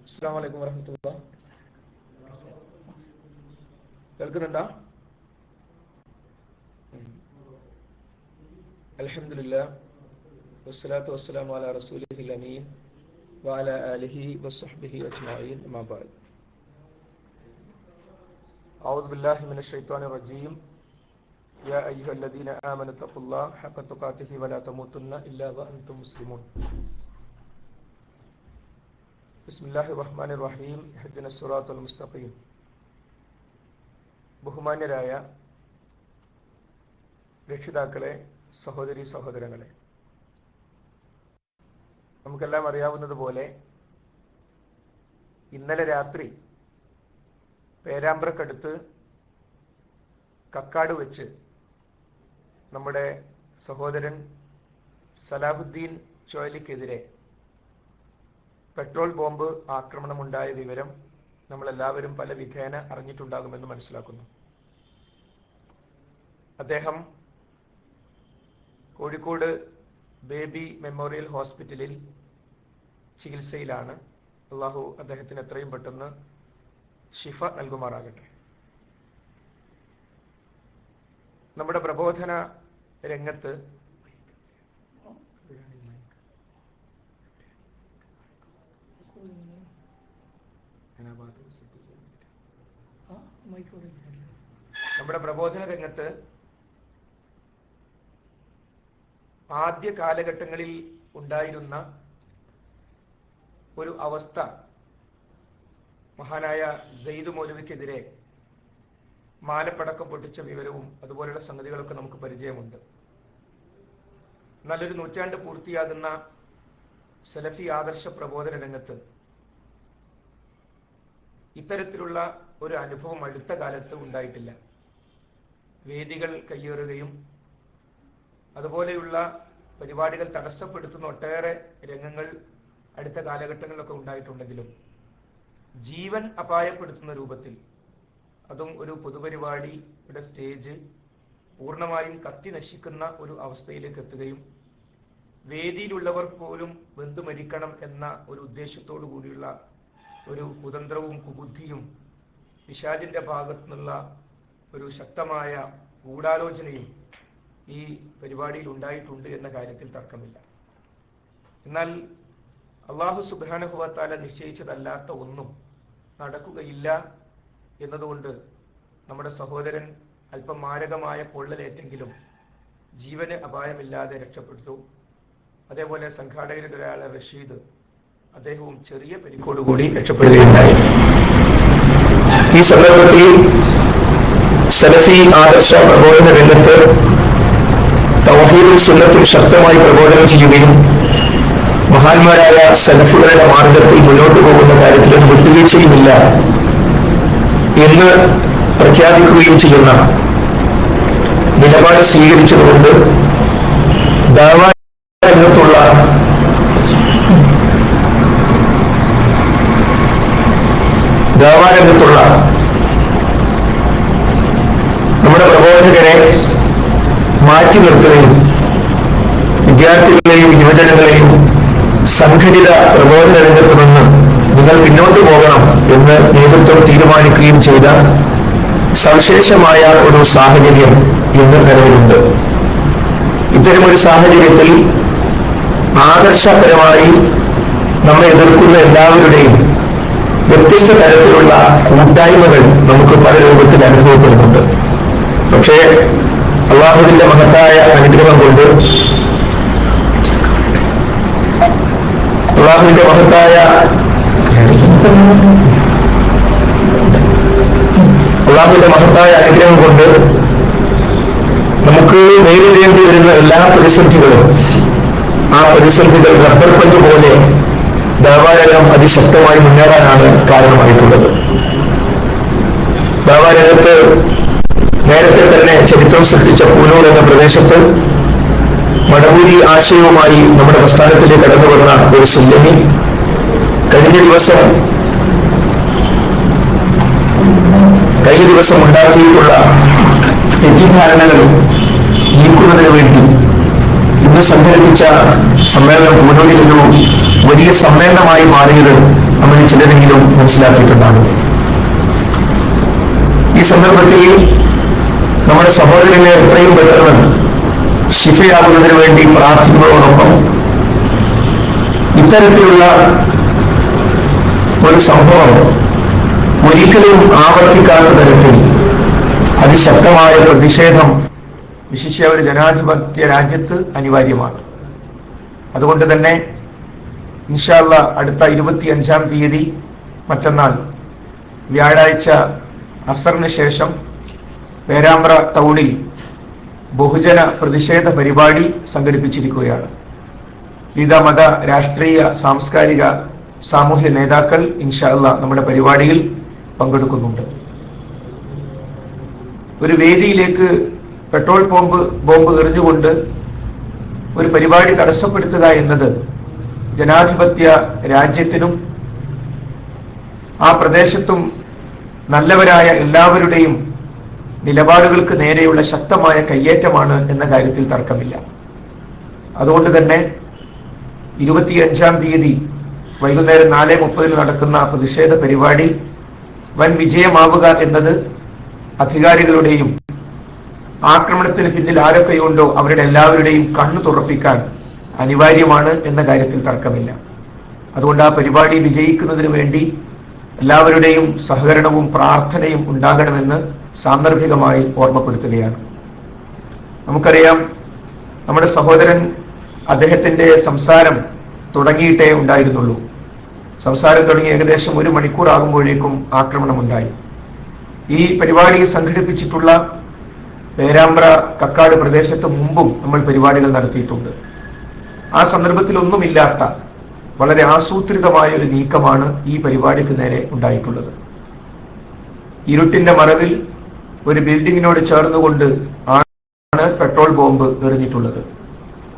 അസ്സാം വലൈക്കും വരഹമത്തുള്ള കേൾക്കുന്നുണ്ടോ അലഹമില്ല വസ്സലാത്തു വസ്സലാമു അലാ റസൂലിഹിൽ അമീൻ وعلى آله وصحبه أجمعين أما بعد أعوذ بالله من الشيطان الرجيم يا أيها الذين آمنوا اتقوا الله حق تقاته ولا تموتن إلا وأنتم مسلمون ബിസ്മില്ലാഹി റഹ്മാൻ റഹീം ഹദ്ദിന സുറാത്തുൽ മുസ്തഖീം. ബഹുമാന്യരായ രക്ഷിതാക്കളെ സഹോദരി സഹോദരങ്ങളെ നമുക്കെല്ലാം അറിയാവുന്നതുപോലെ ഇന്നലെ രാത്രി പേരാമ്പ്രക്കടുത്ത് കക്കാട് വെച്ച് നമ്മുടെ സഹോദരൻ സലാഹുദ്ദീൻ ചോയലിക്കെതിരെ പെട്രോൾ ബോംബ് ആക്രമണമുണ്ടായ വിവരം നമ്മളെല്ലാവരും പല വിധേന അറിഞ്ഞിട്ടുണ്ടാകുമെന്ന് മനസ്സിലാക്കുന്നു. അദ്ദേഹം കോഴിക്കോട് ബേബി മെമ്മോറിയൽ ഹോസ്പിറ്റലിൽ ചികിത്സയിലാണ്. അള്ളാഹു അദ്ദേഹത്തിന് എത്രയും പെട്ടെന്ന് ഷിഫ നൽകുമാറാകട്ടെ. നമ്മുടെ പ്രബോധന രംഗത്ത് നമ്മുടെ പ്രബോധന രംഗത്ത് ആദ്യ കാലഘട്ടങ്ങളിൽ ഉണ്ടായിരുന്ന ഒരു അവസ്ഥ മഹാനായ സെയ്ദ് മൗലവിക്കെതിരെ മാലപ്പടക്കം പൊട്ടിച്ച വിവരവും അതുപോലെയുള്ള സംഗതികളൊക്കെ നമുക്ക് പരിചയമുണ്ട്. നല്ലൊരു നൂറ്റാണ്ട് പൂർത്തിയാകുന്ന സെലഫി ആദർശ പ്രബോധന രംഗത്ത് ഇത്തരത്തിലുള്ള ഒരു അനുഭവം അടുത്ത കാലത്ത് ഉണ്ടായിട്ടില്ല. വേദികൾ കയ്യേറുകയും അതുപോലെയുള്ള പരിപാടികൾ തടസ്സപ്പെടുത്തുന്ന ഒട്ടേറെ രംഗങ്ങൾ അടുത്ത കാലഘട്ടങ്ങളിലൊക്കെ ഉണ്ടായിട്ടുണ്ടെങ്കിലും ജീവൻ അപായപ്പെടുത്തുന്ന രൂപത്തിൽ അതും ഒരു പൊതുപരിപാടിയുടെ സ്റ്റേജ് പൂർണമായും കത്തി നശിക്കുന്ന ഒരു അവസ്ഥയിലേക്ക് എത്തുകയും വേദിയിലുള്ളവർ പോലും ബന്ധു മരിക്കണം എന്ന ഒരു ഉദ്ദേശത്തോടു കൂടിയുള്ള ഒരു കുതന്ത്രവും കുബുദ്ധിയും പിശാജിന്റെ ഭാഗത്തു നിന്നുള്ള ഒരു ശക്തമായ ഗൂഢാലോചനയും ഈ പരിപാടിയിൽ ഉണ്ടായിട്ടുണ്ട് എന്ന കാര്യത്തിൽ തർക്കമില്ല. എന്നാൽ അള്ളാഹു സുബാനഹുവത്താല നിശ്ചയിച്ചതല്ലാത്ത ഒന്നും നടക്കുകയില്ല എന്നതുകൊണ്ട് നമ്മുടെ സഹോദരൻ അല്പം മാരകമായ പൊള്ളലേറ്റെങ്കിലും ജീവന് അപായമില്ലാതെ രക്ഷപ്പെട്ടു. അതേപോലെ സംഘാടകരിൽ ഒരാളെ റഷീദ് അദ്ദേഹവും ചെറിയ പരിക്കോടുകൂടി രക്ഷപ്പെടുകയുണ്ടായി. ഈ സന്ദർഭത്തിൽ സലഫി ആദർശ പ്രബോധന രംഗത്ത് തൗഹീദും സുന്നത്തും ശക്തമായി പ്രബോധനം ചെയ്യുകയും മഹാന്മാരായ സലഫുകളുടെ മാർഗത്തിൽ മുന്നോട്ട് പോകുന്ന കാര്യത്തിൽ ഒരു വിട്ടുവീഴ്ചയുമില്ല എന്ന് പ്രഖ്യാപിക്കുകയും ചെയ്യുന്ന നിലപാട് സ്വീകരിച്ചതുകൊണ്ട് ദാവാ രംഗത്തുള്ള ദാവാ രംഗത്തുള്ള നമ്മുടെ പ്രബോധകരെ മാറ്റി നിർത്തുകയും വിദ്യാർത്ഥികളെയും യുവജനങ്ങളെയും സംഘടിത പ്രബോധന രംഗത്ത് നിന്ന് നിങ്ങൾ പിന്നോട്ട് പോകണം എന്ന് നേതൃത്വം തീരുമാനിക്കുകയും ചെയ്ത സവിശേഷമായ ഒരു സാഹചര്യം ഇന്ന് നിലവിലുണ്ട്. ഇത്തരം ഒരു സാഹചര്യത്തിൽ ആദർശപരമായി നമ്മെ എതിർക്കുന്ന എല്ലാവരുടെയും വ്യത്യസ്ത തരത്തിലുള്ള കൂട്ടായ്മകൾ നമുക്ക് പല രൂപത്തിൽ അനുഭവപ്പെടുന്നുണ്ട്. പക്ഷേ അള്ളാഹുവിന്റെ മഹത്തായ അനുഗ്രഹം കൊണ്ട് അള്ളാഹുവിന്റെ മഹത്തായ അള്ളാഹുവിന്റെ മഹത്തായ അനുഗ്രഹം കൊണ്ട് നമുക്ക് നേരിടേണ്ടി വരുന്ന എല്ലാ പ്രതിസന്ധികളും ആ പ്രതിസന്ധികൾ റബ്ബർ പന്ത് പോലെ ദേവാലയം അതിശക്തമായി മുന്നേറാനാണ് കാരണമായിട്ടുള്ളത് ദേവാലയത്ത് നേരത്തെ തന്നെ ചരിത്രം സൃഷ്ടിച്ച പൂനൂർ എന്ന പ്രദേശത്ത് മടവൂരി ആശയവുമായി നമ്മുടെ പ്രസ്ഥാനത്തിലേക്ക് കടന്നു വന്ന ഒരു സുല്ലമി കഴിഞ്ഞ ദിവസം കഴിഞ്ഞ ദിവസം ഉണ്ടാക്കിയിട്ടുള്ള തെറ്റിദ്ധാരണകൾ നീക്കുന്നതിന് വേണ്ടി ഇന്ന് സംഘടിപ്പിച്ച സമ്മേളനം പൂനൂരിൽ വലിയ സമ്മേളനമായി മാറിയത് നമ്മൾ ചില ചിലരെങ്കിലും മനസ്സിലാക്കിയിട്ടുണ്ടാകും. ഈ സന്ദർഭത്തിൽ നമ്മുടെ സഹോദരനെ എത്രയും പെട്ടെന്ന് ശിഫയാകുന്നതിന് വേണ്ടി പ്രാർത്ഥിക്കുന്നതോടൊപ്പം ഇത്തരത്തിലുള്ള ഒരു സംഭവം ഒരിക്കലും ആവർത്തിക്കാത്ത തരത്തിൽ അതിശക്തമായ പ്രതിഷേധം വിശിഷ്യ ഒരു ജനാധിപത്യ രാജ്യത്ത് അനിവാര്യമാണ്. അതുകൊണ്ട് തന്നെ ഇൻഷാല്ല അടുത്ത ഇരുപത്തി അഞ്ചാം തീയതി മറ്റന്നാൾ വ്യാഴാഴ്ച അസറിന് ശേഷം പേരാമ്പ്ര ടൗണിൽ ബഹുജന പ്രതിഷേധ പരിപാടി സംഘടിപ്പിച്ചിരിക്കുകയാണ്. വിവിധ മത രാഷ്ട്രീയ സാംസ്കാരിക സാമൂഹ്യ നേതാക്കൾ ഇൻഷാല്ല നമ്മുടെ പരിപാടിയിൽ പങ്കെടുക്കുന്നുണ്ട്. ഒരു വേദിയിലേക്ക് പെട്രോൾ ബോംബ് ബോംബ് എറിഞ്ഞുകൊണ്ട് ഒരു പരിപാടി തടസ്സപ്പെടുത്തുക എന്നത് ജനാധിപത്യ രാജ്യത്തിനും ആ പ്രദേശത്തും നല്ലവരായ എല്ലാവരുടെയും നിലപാടുകൾക്ക് നേരെയുള്ള ശക്തമായ കയ്യേറ്റമാണ് എന്ന കാര്യത്തിൽ തർക്കമില്ല. അതുകൊണ്ട് തന്നെ ഇരുപത്തിയഞ്ചാം തീയതി വൈകുന്നേരം നാല് മുപ്പതിൽ നടക്കുന്ന പ്രതിഷേധ പരിപാടി വൻ വിജയമാവുക എന്നത് അധികാരികളുടെയും ആക്രമണത്തിന് പിന്നിൽ ആരൊക്കെയുണ്ടോ അവരുടെ എല്ലാവരുടെയും കണ്ണു തുറപ്പിക്കാൻ അനിവാര്യമാണ് എന്ന കാര്യത്തിൽ തർക്കമില്ല. അതുകൊണ്ട് ആ പരിപാടി വിജയിക്കുന്നതിന് വേണ്ടി എല്ലാവരുടെയും സഹകരണവും പ്രാർത്ഥനയും ഉണ്ടാകണമെന്ന് സാന്ദർഭികമായി ഓർമ്മപ്പെടുത്തുകയാണ്. നമുക്കറിയാം നമ്മുടെ സഹോദരൻ അദ്ദേഹത്തിന്റെ സംസാരം തുടങ്ങിയിട്ടേ ഉണ്ടായിരുന്നുള്ളൂ. സംസാരം തുടങ്ങി ഏകദേശം ഒരു മണിക്കൂർ ആകുമ്പോഴേക്കും ആക്രമണമുണ്ടായി. ഈ പരിപാടി സംഘടിപ്പിച്ചിട്ടുള്ള പേരാമ്പ്ര കക്കാട് പ്രദേശത്ത് മുമ്പും നമ്മൾ പരിപാടികൾ നടത്തിയിട്ടുണ്ട്. ആ സന്ദർഭത്തിൽ ഒന്നുമില്ലാത്ത വളരെ ആസൂത്രിതമായ ഒരു നീക്കമാണ് ഈ പരിപാടിക്ക് നേരെ ഉണ്ടായിട്ടുള്ളത്. ഇരുട്ടിന്റെ മറവിൽ ഒരു ബിൽഡിങ്ങിനോട് ചേർന്നുകൊണ്ട് ആണ് പെട്രോൾ ബോംബ് എറിഞ്ഞിട്ടുള്ളത്.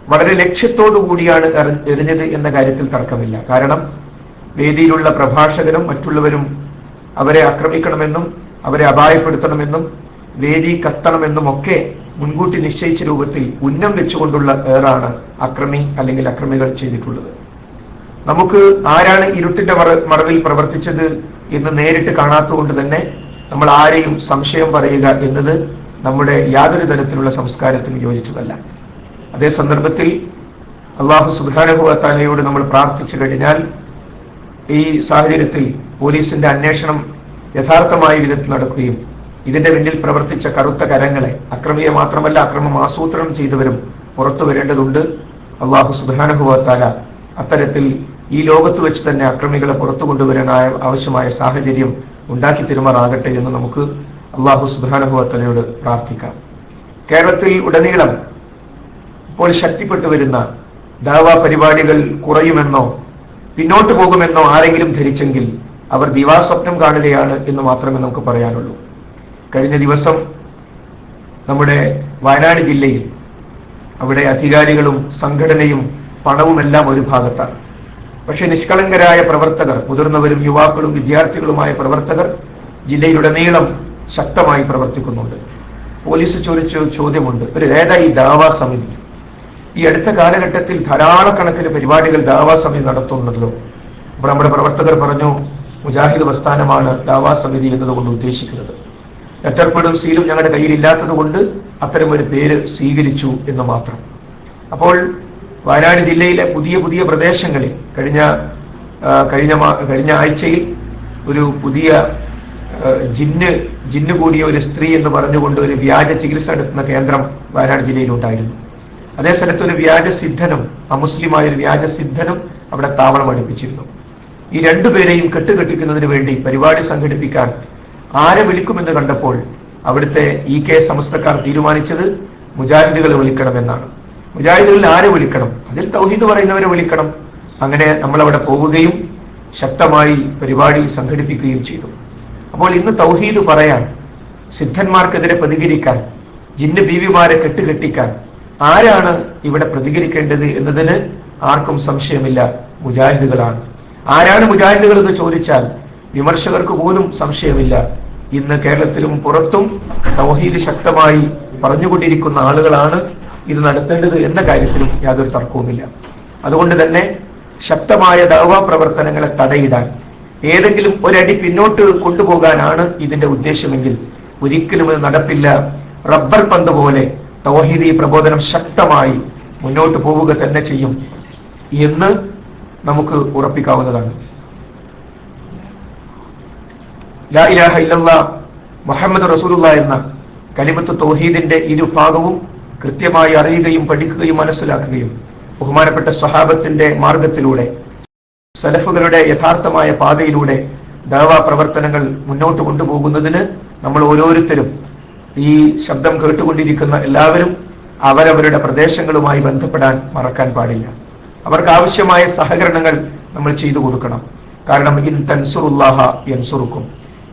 വളരെ ലക്ഷ്യത്തോടു കൂടിയാണ് എറി- എറിഞ്ഞത് എന്ന കാര്യത്തിൽ തർക്കമില്ല. കാരണം വേദിയിലുള്ള പ്രഭാഷകരും മറ്റുള്ളവരും അവരെ ആക്രമിക്കണമെന്നും അവരെ അപായപ്പെടുത്തണമെന്നും വേദി കത്തണമെന്നും ഒക്കെ മുൻകൂട്ടി നിശ്ചയിച്ച രൂപത്തിൽ ഉന്നം വെച്ചുകൊണ്ടുള്ള ഏറാണ് അക്രമി അല്ലെങ്കിൽ അക്രമികൾ ചെയ്തിട്ടുള്ളത്. നമുക്ക് ആരാണ് ഇരുട്ടിന്റെ മറ മറവിൽ പ്രവർത്തിച്ചത് എന്ന് നേരിട്ട് കാണാത്തതുകൊണ്ട് തന്നെ നമ്മൾ ആരെയും സംശയം പറയുക എന്നത് നമ്മുടെ യാതൊരു തരത്തിലുള്ള സംസ്കാരത്തിനും യോജിച്ചതല്ല. അതേ സന്ദർഭത്തിൽ അള്ളാഹു സുബാനുഭവത്താലയോട് നമ്മൾ പ്രാർത്ഥിച്ചു കഴിഞ്ഞാൽ ഈ സാഹചര്യത്തിൽ പോലീസിന്റെ അന്വേഷണം യഥാർത്ഥമായ വിധത്തിൽ നടക്കുകയും ഇതിന്റെ പിന്നിൽ പ്രവർത്തിച്ച കറുത്ത കരങ്ങളെ അക്രമിയെ മാത്രമല്ല അക്രമം ആസൂത്രണം ചെയ്തവരും പുറത്തു വരേണ്ടതുണ്ട്. അള്ളാഹു സുബാനുഭവത്താല അത്തരത്തിൽ ഈ ലോകത്ത് വെച്ച് തന്നെ അക്രമികളെ പുറത്തു കൊണ്ടുവരാൻ ആയ- ആവശ്യമായ സാഹചര്യം ഉണ്ടാക്കി തരുമാറാകട്ടെ എന്ന് നമുക്ക് അള്ളാഹു സുബാനുഭവത്തലയോട് പ്രാർത്ഥിക്കാം. കേരളത്തിൽ ഉടനീളം ഇപ്പോൾ ശക്തിപ്പെട്ടു വരുന്ന ദാവാ പരിപാടികൾ കുറയുമെന്നോ പിന്നോട്ട് പോകുമെന്നോ ആരെങ്കിലും ധരിച്ചെങ്കിൽ അവർ ദിവാസ്വപ്നം കാണുകയാണ് എന്ന് മാത്രമേ നമുക്ക് പറയാനുള്ളൂ. കഴിഞ്ഞ ദിവസം നമ്മുടെ വയനാട് ജില്ലയിൽ അവിടെ അധികാരികളും സംഘടനയും പണവുമെല്ലാം ഒരു ഭാഗത്താണ്. പക്ഷേ നിഷ്കളങ്കരായ പ്രവർത്തകർ മുതിർന്നവരും യുവാക്കളും വിദ്യാർത്ഥികളുമായ പ്രവർത്തകർ ജില്ലയിലുടനീളം ശക്തമായി പ്രവർത്തിക്കുന്നുണ്ട്. പോലീസ് ചോദിച്ച ചോദ്യമുണ്ട് ഒരു ഏതാ ഈ ദാവാ സമിതി? ഈ അടുത്ത കാലഘട്ടത്തിൽ ധാരാളക്കണക്കിന് പരിപാടികൾ ദാവാ സമിതി നടത്തുന്നുണ്ടല്ലോ. അപ്പോൾ നമ്മുടെ പ്രവർത്തകർ പറഞ്ഞു മുജാഹിദ് പ്രസ്ഥാനമാണ് ദാവാ സമിതി എന്നതുകൊണ്ട് ഉദ്ദേശിക്കുന്നത്. ലെറ്റർപേഡും സീലും ഞങ്ങളുടെ കയ്യിൽ കൊണ്ട് അത്തരം ഒരു പേര് സ്വീകരിച്ചു എന്ന് മാത്രം. അപ്പോൾ വയനാട് ജില്ലയിലെ പുതിയ പുതിയ പ്രദേശങ്ങളിൽ കഴിഞ്ഞ കഴിഞ്ഞ കഴിഞ്ഞ ആഴ്ചയിൽ ഒരു പുതിയ ജിന്ന് ജിന്ന് കൂടിയ ഒരു സ്ത്രീ എന്ന് പറഞ്ഞുകൊണ്ട് ഒരു വ്യാജ ചികിത്സ നടത്തുന്ന കേന്ദ്രം വയനാട് ജില്ലയിൽ ഉണ്ടായിരുന്നു അതേ സ്ഥലത്ത് ഒരു വ്യാജ സിദ്ധനും അമുസ്ലിമായ ഒരു വ്യാജ സിദ്ധനും അവിടെ താവളം അടുപ്പിച്ചിരുന്നു. ഈ രണ്ടുപേരെയും കെട്ടുകെട്ടിക്കുന്നതിന് വേണ്ടി പരിപാടി സംഘടിപ്പിക്കാൻ ആരെ വിളിക്കുമെന്ന് കണ്ടപ്പോൾ അവിടുത്തെ ഇ കെ സമസ്തക്കാർ തീരുമാനിച്ചത് മുജാഹിദുകളെ വിളിക്കണം എന്നാണ് മുജാഹിദുകളിൽ ആരെ വിളിക്കണം? അതിൽ തൗഹീദ് പറയുന്നവരെ വിളിക്കണം. അങ്ങനെ നമ്മൾ അവിടെ പോവുകയും ശക്തമായി പരിപാടി സംഘടിപ്പിക്കുകയും ചെയ്തു. അപ്പോൾ ഇന്ന് തൗഹീദ് പറയാൻ സിദ്ധന്മാർക്കെതിരെ പ്രതികരിക്കാൻ ജിന്ന് ബീവിമാരെ കെട്ടുകെട്ടിക്കാൻ ആരാണ് ഇവിടെ പ്രതികരിക്കേണ്ടത് എന്നതിന് ആർക്കും സംശയമില്ല. മുജാഹിദുകളാണ്. ആരാണ് മുജാഹിദുകൾ എന്ന് ചോദിച്ചാൽ വിമർശകർക്ക് പോലും സംശയമില്ല. ഇന്ന് കേരളത്തിലും പുറത്തും തൗഹീദ് ശക്തമായി പറഞ്ഞുകൊണ്ടിരിക്കുന്ന ആളുകളാണ് ഇത് നടത്തേണ്ടത് എന്ന കാര്യത്തിലും യാതൊരു തർക്കവുമില്ല. അതുകൊണ്ട് തന്നെ ശക്തമായ ദാവാ പ്രവർത്തനങ്ങളെ തടയിടാൻ ഏതെങ്കിലും ഒരടി പിന്നോട്ട് കൊണ്ടുപോകാനാണ് ഇതിന്റെ ഉദ്ദേശമെങ്കിൽ ഒരിക്കലും ഇത് നടപ്പില്ല. റബ്ബർ പന്ത് പോലെ തൗഹീദി പ്രബോധനം ശക്തമായി മുന്നോട്ട് പോവുക തന്നെ ചെയ്യും എന്ന് നമുക്ക് ഉറപ്പിക്കാവുന്നതാണ്. ലാ ഇലാഹ മുഹമ്മദ് റസൂലുള്ള എന്ന കലിമത്ത് തൗഹീദിന്റെ ഇരുഭാഗവും കൃത്യമായി അറിയുകയും പഠിക്കുകയും മനസ്സിലാക്കുകയും ബഹുമാനപ്പെട്ട സ്വഹാബത്തിന്റെ മാർഗത്തിലൂടെ സലഫുകളുടെ യഥാർത്ഥമായ പാതയിലൂടെ ദാവാ പ്രവർത്തനങ്ങൾ മുന്നോട്ട് കൊണ്ടുപോകുന്നതിന് നമ്മൾ ഓരോരുത്തരും ഈ ശബ്ദം കേട്ടുകൊണ്ടിരിക്കുന്ന എല്ലാവരും അവരവരുടെ പ്രദേശങ്ങളുമായി ബന്ധപ്പെടാൻ മറക്കാൻ പാടില്ല. അവർക്ക് ആവശ്യമായ സഹകരണങ്ങൾ നമ്മൾ ചെയ്തു കൊടുക്കണം. കാരണം ഇൻ തൻസുറുല്ലാഹ യൻസുറുക്കും.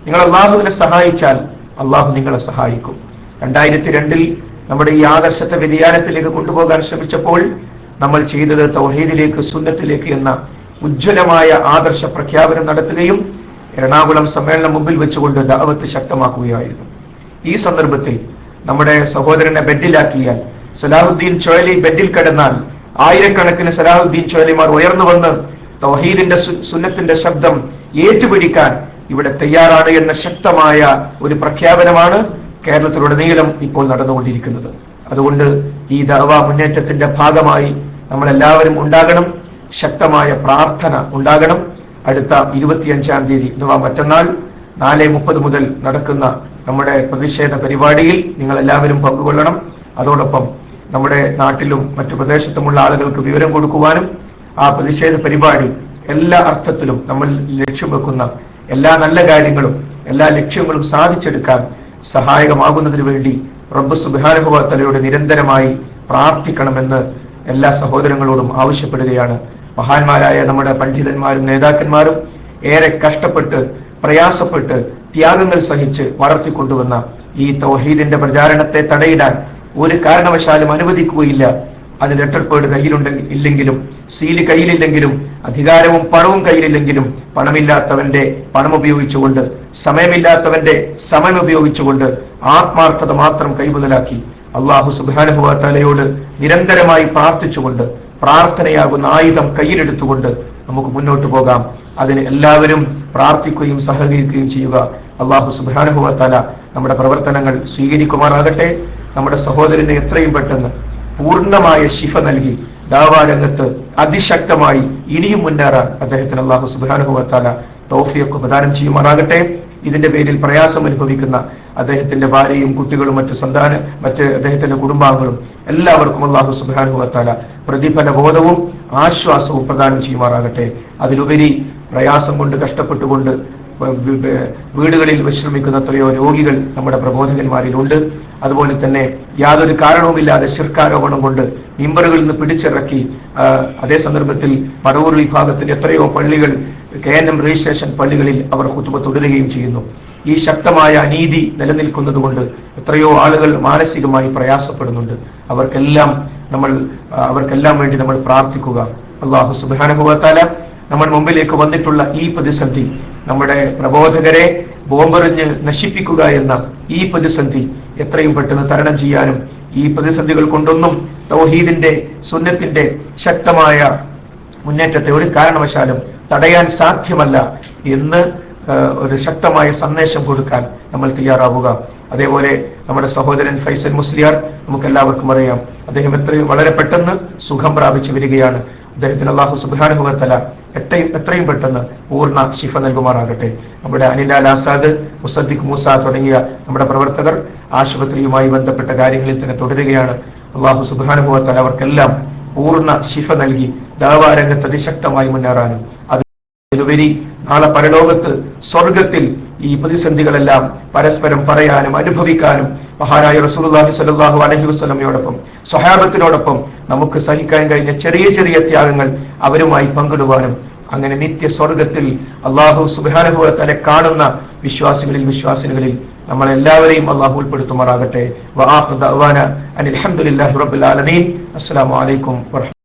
നിങ്ങൾ അള്ളാഹുവിനെ സഹായിച്ചാൽ അള്ളാഹു നിങ്ങളെ സഹായിക്കും. രണ്ടായിരത്തി രണ്ടിൽ നമ്മുടെ ഈ ആദർശത്തെ വ്യതിയാനത്തിലേക്ക് കൊണ്ടുപോകാൻ ശ്രമിച്ചപ്പോൾ നമ്മൾ ചെയ്തത് തൗഹീദിലേക്ക് സുന്നത്തിലേക്ക് എന്ന ഉജ്ജ്വലമായ ആദർശ പ്രഖ്യാപനം നടത്തുകയും എറണാകുളം സമ്മേളനം മുമ്പിൽ വെച്ചുകൊണ്ട് ദാവത്ത് ശക്തമാക്കുകയായിരുന്നു. ഈ സന്ദർഭത്തിൽ നമ്മുടെ സഹോദരനെ ബെഡിലാക്കിയാൽ സലാഹുദ്ദീൻ ചോലി ബെഡിൽ കിടന്നാൽ ആയിരക്കണക്കിന് സലാഹുദ്ദീൻ ചോലിമാർ ഉയർന്നു വന്ന് തൗഹീദിന്റെ സുന്നത്തിന്റെ ശബ്ദം ഏറ്റുപിടിക്കാൻ ഇവിടെ തയ്യാറാണ് എന്ന ശക്തമായ ഒരു പ്രഖ്യാപനമാണ് കേരളത്തിലുടനീളം ഇപ്പോൾ നടന്നുകൊണ്ടിരിക്കുന്നത്. അതുകൊണ്ട് ഈ ദഅവ മുന്നേറ്റത്തിന്റെ ഭാഗമായി നമ്മളെല്ലാവരും ഉണ്ടാകണം. ശക്തമായ പ്രാർത്ഥന ഉണ്ടാകണം. അടുത്ത ഇരുപത്തിയഞ്ചാം തീയതി അഥവാ മറ്റന്നാൾ നാല് മുപ്പത് മുതൽ നടക്കുന്ന നമ്മുടെ പ്രതിഷേധ പരിപാടിയിൽ നിങ്ങൾ എല്ലാവരും പങ്കുകൊള്ളണം. അതോടൊപ്പം നമ്മുടെ നാട്ടിലും മറ്റു പ്രദേശത്തുമുള്ള ആളുകൾക്ക് വിവരം കൊടുക്കുവാനും ആ പ്രതിഷേധ പരിപാടി എല്ലാ അർത്ഥത്തിലും നമ്മൾ ലക്ഷ്യം വെക്കുന്ന എല്ലാ നല്ല കാര്യങ്ങളും എല്ലാ ലക്ഷ്യങ്ങളും സാധിച്ചെടുക്കാൻ സഹായകമാകുന്നതിന് വേണ്ടി റബ്ബ് സുബാനുഭവ തലയോട് നിരന്തരമായി പ്രാർത്ഥിക്കണമെന്ന് എല്ലാ സഹോദരങ്ങളോടും ആവശ്യപ്പെടുകയാണ്. മഹാന്മാരായ നമ്മുടെ പണ്ഡിതന്മാരും നേതാക്കന്മാരും ഏറെ കഷ്ടപ്പെട്ട് പ്രയാസപ്പെട്ട് ത്യാഗങ്ങൾ സഹിച്ച് വളർത്തിക്കൊണ്ടുവന്ന ഈ തൗഹീദിന്റെ പ്രചാരണത്തെ തടയിടാൻ ഒരു കാരണവശാലും അനുവദിക്കുകയില്ല. അത് ലെറ്റർ പേഡ് കയ്യിലുണ്ടെങ്കിൽ ഇല്ലെങ്കിലും സീൽ കയ്യിലില്ലെങ്കിലും അധികാരവും പണവും കയ്യിലില്ലെങ്കിലും പണമില്ലാത്തവന്റെ പണം ഉപയോഗിച്ചുകൊണ്ട് സമയമില്ലാത്തവന്റെ സമയം ഉപയോഗിച്ചുകൊണ്ട് ആത്മാർത്ഥത മാത്രം കൈമുതലാക്കി അള്ളാഹു സുബാനുഭവത്തലയോട് നിരന്തരമായി പ്രാർത്ഥിച്ചുകൊണ്ട് പ്രാർത്ഥനയാകുന്ന ആയുധം കയ്യിലെടുത്തുകൊണ്ട് നമുക്ക് മുന്നോട്ട് പോകാം. അതിന് എല്ലാവരും പ്രാർത്ഥിക്കുകയും സഹകരിക്കുകയും ചെയ്യുക. അള്ളാഹു സുബാനുഭവത്തല നമ്മുടെ പ്രവർത്തനങ്ങൾ സ്വീകരിക്കുമാറാകട്ടെ. നമ്മുടെ സഹോദരനെ എത്രയും പെട്ടെന്ന് പൂർണമായ ശിഫ നൽകി ദാവാരംഗത്ത് അതിശക്തമായി ഇനിയും മുന്നേറാൻ അദ്ദേഹത്തിന് അള്ളാഹു സുബാനുഭവത്താല തോഫിയൊക്കെ പ്രദാനം ചെയ്യുമാറാകട്ടെ. ഇതിന്റെ പേരിൽ പ്രയാസം അനുഭവിക്കുന്ന അദ്ദേഹത്തിന്റെ ഭാര്യയും കുട്ടികളും മറ്റു സന്താന മറ്റ് അദ്ദേഹത്തിന്റെ കുടുംബാംഗങ്ങളും എല്ലാവർക്കും അള്ളാഹു സുബാനുഭവത്താല പ്രതിഫല ബോധവും ആശ്വാസവും പ്രദാനം ചെയ്യുമാറാകട്ടെ. അതിലുപരി പ്രയാസം കൊണ്ട് കഷ്ടപ്പെട്ടുകൊണ്ട് വീടുകളിൽ വിശ്രമിക്കുന്ന എത്രയോ രോഗികൾ നമ്മുടെ പ്രബോധകന്മാരിലുണ്ട്. അതുപോലെ തന്നെ യാതൊരു കാരണവുമില്ലാതെ ശിർക്കാരോപണം കൊണ്ട് മിമ്പറുകളിൽ നിന്ന് പിടിച്ചിറക്കി അതേ സന്ദർഭത്തിൽ മടവൂർ വിഭാഗത്തിന്റെ എത്രയോ പള്ളികൾ കെ എൻ എം രജിസ്ട്രേഷൻ പള്ളികളിൽ അവർ കുത്തുമ തുടരുകയും ചെയ്യുന്നു. ഈ ശക്തമായ അനീതി നിലനിൽക്കുന്നതുകൊണ്ട് എത്രയോ ആളുകൾ മാനസികമായി പ്രയാസപ്പെടുന്നുണ്ട്. അവർക്കെല്ലാം നമ്മൾ അവർക്കെല്ലാം വേണ്ടി നമ്മൾ പ്രാർത്ഥിക്കുക. അള്ളാഹു സുബാനുഭവത്താല നമ്മുടെ മുമ്പിലേക്ക് വന്നിട്ടുള്ള ഈ പ്രതിസന്ധി നമ്മുടെ പ്രബോധകരെ ബോംബെറിഞ്ഞ് നശിപ്പിക്കുക എന്ന ഈ പ്രതിസന്ധി എത്രയും പെട്ടെന്ന് തരണം ചെയ്യാനും ഈ പ്രതിസന്ധികൾ കൊണ്ടൊന്നും തൗഹീദിന്റെ സുന്നത്തിന്റെ ശക്തമായ മുന്നേറ്റത്തെ ഒരു കാരണവശാലും തടയാൻ സാധ്യമല്ല എന്ന് ഒരു ശക്തമായ സന്ദേശം കൊടുക്കാൻ നമ്മൾ തയ്യാറാവുക. അതേപോലെ നമ്മുടെ സഹോദരൻ ഫൈസൽ മുസ്ലിയാർ നമുക്ക് എല്ലാവർക്കും അറിയാം. അദ്ദേഹം എത്രയും വളരെ പെട്ടെന്ന് സുഖം പ്രാപിച്ചു വരികയാണ്. അദ്ദേഹത്തിന് അള്ളാഹു സുബാനുഹുവത്തല എട്ടയും എത്രയും പെട്ടെന്ന് പൂർണ ശിഫ നൽകുമാറാകട്ടെ. നമ്മുടെ അനിൽ അൽ ആസാദ് മുസദ്ദിഖ് മൂസ തുടങ്ങിയ നമ്മുടെ പ്രവർത്തകർ ആശുപത്രിയുമായി ബന്ധപ്പെട്ട കാര്യങ്ങളിൽ തന്നെ തുടരുകയാണ്. അള്ളാഹു സുബാനുഭവത്തല അവർക്കെല്ലാം പൂർണ ശിഫ നൽകി ദാവാരംഗത്ത് അതിശക്തമായി മുന്നേറാനും. അതിലുപരി നാളെ പരലോകത്ത് സ്വർഗത്തിൽ ഈ പ്രതിസന്ധികളെല്ലാം പരസ്പരം പറയാനും അനുഭവിക്കാനും മഹാനായ റസൂലുള്ളാഹി സ്വല്ലല്ലാഹു അലൈഹി വസല്ലമയോടൊപ്പം സ്വഹാബത്തിനോടൊപ്പം നമുക്ക് സഹിക്കാൻ കഴിഞ്ഞ ചെറിയ ചെറിയ ത്യാഗങ്ങൾ അവരുമായി പങ്കിടുവാനും അങ്ങനെ നിത്യ സ്വർഗത്തിൽ അള്ളാഹു സുബാനുഭവ തന്നെ കാണുന്ന വിശ്വാസികളിൽ വിശ്വാസികളിൽ നമ്മളെല്ലാവരെയും അള്ളാഹു ഉൾപ്പെടുത്തുമാറാകട്ടെ. അനിൽ റബ്ബിൽ ആലമീൻ. അസ്സലാമു അലൈക്കും വറഹ്മത്തുള്ളാഹി